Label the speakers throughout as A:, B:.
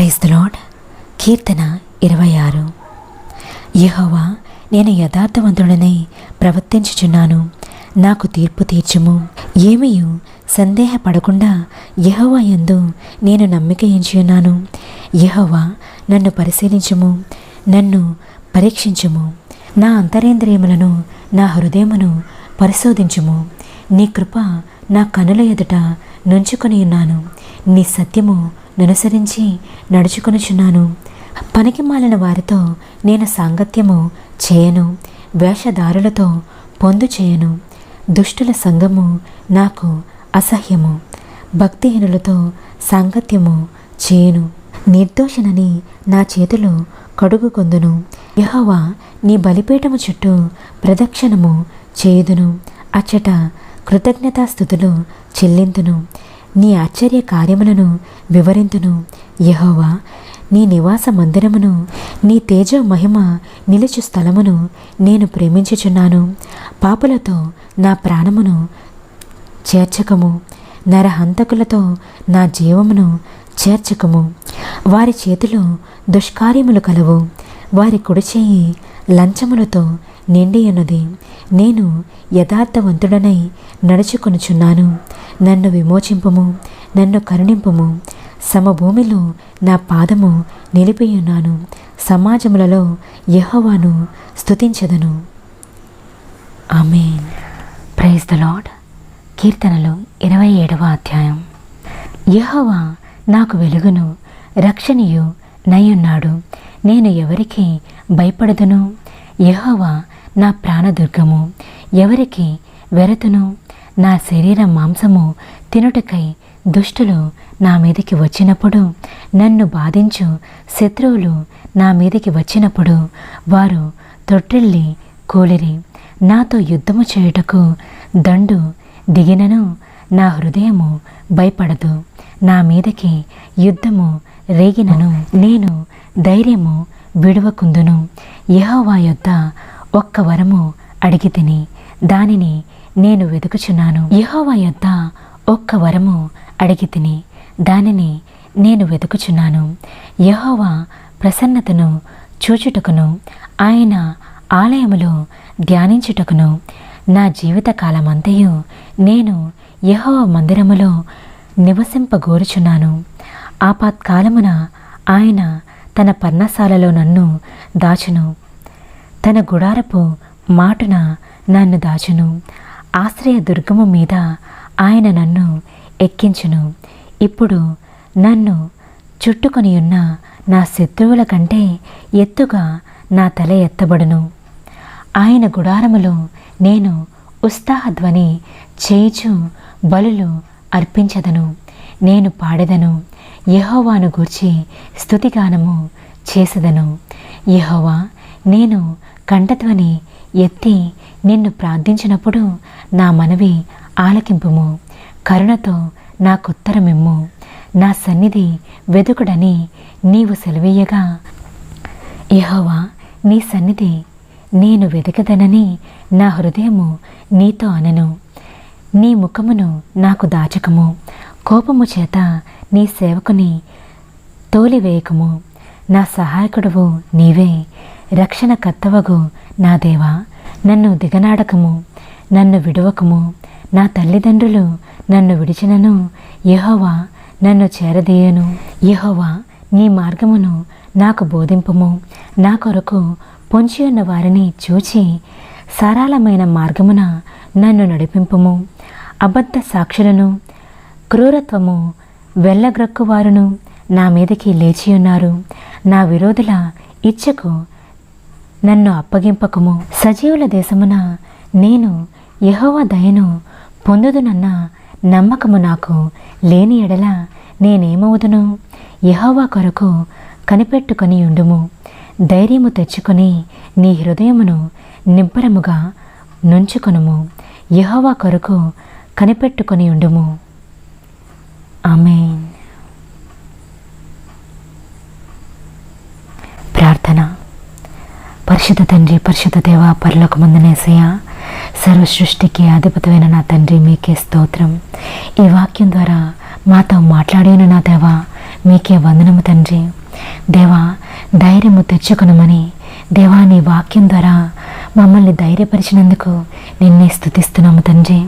A: Praise the lord కీర్తన ఇరవై ఆరు. యహోవా నేను యథార్థవంతుడనై ప్రవర్తించుచున్నాను. నాకు తీర్పు తీర్చుము. ఏమీయు సందేహపడకుండా యహోవా యందు నేను నమ్మిక ఎంచున్నాను యహోవా నన్ను పరిశీలించుము నన్ను పరీక్షించుము. నా అంతరేంద్రియములను నా హృదయమును పరిశోధించుము. నీ కృప నా కనుల ఎదుట నుంచుకొని ఉన్నాను. నీ సత్యము ననుసరించి నడుచుకొనుచున్నాను. పనికి మాలిన వారితో నేను సాంగత్యము చేయను వేషధారులతో పొందు చేయను. దుష్టుల సంగము నాకు అసహ్యము. భక్తిహీనులతో సాంగత్యము చేయను. నిర్దోషనని నా చేతులు కడుగు కొందును యహోవా నీ బలిపీఠము చుట్టూ ప్రదక్షిణము చేయుదును. అచ్చట కృతజ్ఞతాస్థుతులు చెల్లింతును. నీ ఆశ్చర్య కార్యములను వివరింతును. యహోవా నీ నివాస మందిరమును నీ తేజో మహిమ నిలుచు స్థలమును నేను ప్రేమించుచున్నాను. పాపులతో నా ప్రాణమును చేర్చకము. నరహంతకులతో నా జీవమును చేర్చకము. వారి చేతిలో దుష్కార్యములు కలవు. వారి కుడిచేయి లంచములతో నిండియున్నది నేను యథార్థవంతుడనై నడుచుకొనుచున్నాను. నన్ను విమోచింపము నన్ను కరుణింపుము. సమభూమిలో నా పాదము నిలిపియున్నాను. సమాజములలో యహోవాను స్థుతించదను ఆమెన్. ప్రైజ్ ద లాడ్ కీర్తనలు ఇరవై ఏడవ అధ్యాయం. యహోవా నాకు వెలుగును రక్షణయు నయ్యున్నాడు నేను ఎవరికి భయపడదును? యహోవా నా ప్రాణదుర్గము ఎవరికి వెరతును నా శరీర మాంసము తినుటకై దుష్టులు నా మీదకి వచ్చినప్పుడు నన్ను బాధించు శత్రువులు నా మీదకి వచ్చినప్పుడు వారు తొట్టిల్లి కూలిరి. నాతో యుద్ధము చేయుటకు దండు దిగినను నా హృదయము భయపడదు. నా మీదకి యుద్ధము రేగినను. నేను ధైర్యము విడువకుందును. యహోవా యొద్ద ఒక్క వరము అడిగి తిని దానిని నేను వెతుకుచున్నాను. యహోవా యొద్ద ఒక్క వరము అడిగి తిని దానిని నేను వెతుకుచున్నాను. యహోవా ప్రసన్నతను చూచుటకును ఆయన ఆలయములో ధ్యానించుటకును నా జీవితకాలమంతయు నేను యెహోవ మందిరములో నివసింపగోరుచున్నాను. ఆపత్కాలమున ఆయన తన పర్ణశాలలో నన్ను దాచును. తన గుడారపు మాటున నన్ను దాచును. ఆశ్రయ దుర్గము మీద ఆయన నన్ను ఎక్కించును. ఇప్పుడు నన్ను చుట్టుకొని ఉన్న నా శత్రువుల కంటే ఎత్తుగా నా తల ఎత్తబడును. ఆయన గుడారములో నేను ఉత్సాహధ్వని చేయిచు బలులు అర్పించదను. నేను పాడెదను. యహోవాను గూర్చి స్థుతిగానము చేసెదను. యహోవా నేను కంఠధ్వని ఎత్తి నిన్ను ప్రార్థించినప్పుడు నా మనవి ఆలకింపుము. కరుణతో నాకుత్తరమిమ్ము. నా సన్నిధి వెదుకుడని నీవు సెలవీయగా. యహోవా నీ సన్నిధి నేను వెదకదనని నా హృదయము నీతో అనను. నీ ముఖమును నాకు దాచకము. కోపము చేత నీ సేవకుని తోలివేయకము. నా సహాయకుడువు నీవే. రక్షణ కర్తవగు నా దేవా నన్ను దిగనాడకము నన్ను విడువకము నా తల్లిదండ్రులు నన్ను విడిచినను యహోవా నన్ను చేరదీయను యహోవా నీ మార్గమును నాకు బోధింపుము నా కొరకు పొంచి ఉన్న వారిని చూచి సరళమైన మార్గమున నన్ను నడిపింపుము అబద్ధ సాక్షులను క్రూరత్వము వెళ్ళగ్రక్కువారును నా మీదకి లేచియున్నారు నా విరోధుల ఇచ్చకు నన్ను అప్పగింపకము. సజీవుల దేశమున నేను యహోవ దయను పొందుదునన్న నమ్మకము నాకు లేని ఎడల నేనేమవుదును? యహోవా కొరకు కనిపెట్టుకొని ఉండుము. ధైర్యము తెచ్చుకొని నీ హృదయమును నిబ్బరముగా నుంచుకొనుము. యహోవా కొరకు కనిపెట్టుకొని ఉండుము ఆమేన్ ప్రార్థన పరిశుద్ధ తండ్రి పరిశుద్ధ దేవ పరలోక మందునేసయ్య సర్వ సృష్టికి అధిపతమైన నా తండ్రి మీకే స్తోత్రం. ఈ వాక్యం ద్వారా మాతో మాట్లాడిన నా దేవ మీకే వందనము తండ్రి. దేవా ధైర్యము తెచ్చుకొనమని దేవా నీ వాక్యం ద్వారా మమ్మల్ని ధైర్యపరిచినందుకు నిన్నే స్థుతిస్తున్నాము తండ్రి.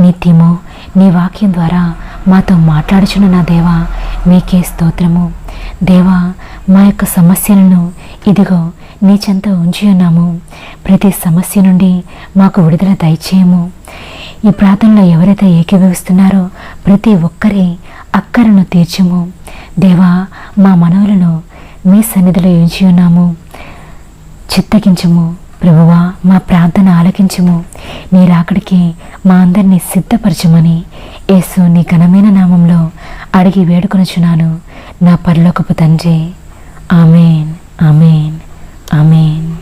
A: నిత్యము నీ వాక్యం ద్వారా మాతో మాట్లాడుచున్న నా దేవా మీకే స్తోత్రము. దేవా మా యొక్క సమస్యలను ఇదిగో నీ చెంత ఉంచి ఉన్నాము. ప్రతి సమస్య నుండి మాకు విడుదల దయచేయము. ఈ ప్రాంతంలో ఎవరైతే ఏకీభవిస్తున్నారో ప్రతి ఒక్కరి అక్కరను తీర్చము. దేవా మా మనవులను మీ సన్నిధిలో ఉంచి ఉన్నాము. చిత్తగించుము. ప్రభువా మా ప్రార్థన ఆలకించము. నీ రాకడికి మా అందరినీ సిద్ధపరచమని యేసు నీ ఘనమైన నామంలో అడిగి వేడుకొనుచున్నాను. నా పరలోకపు తండ్రి Amen. Amen. Amen.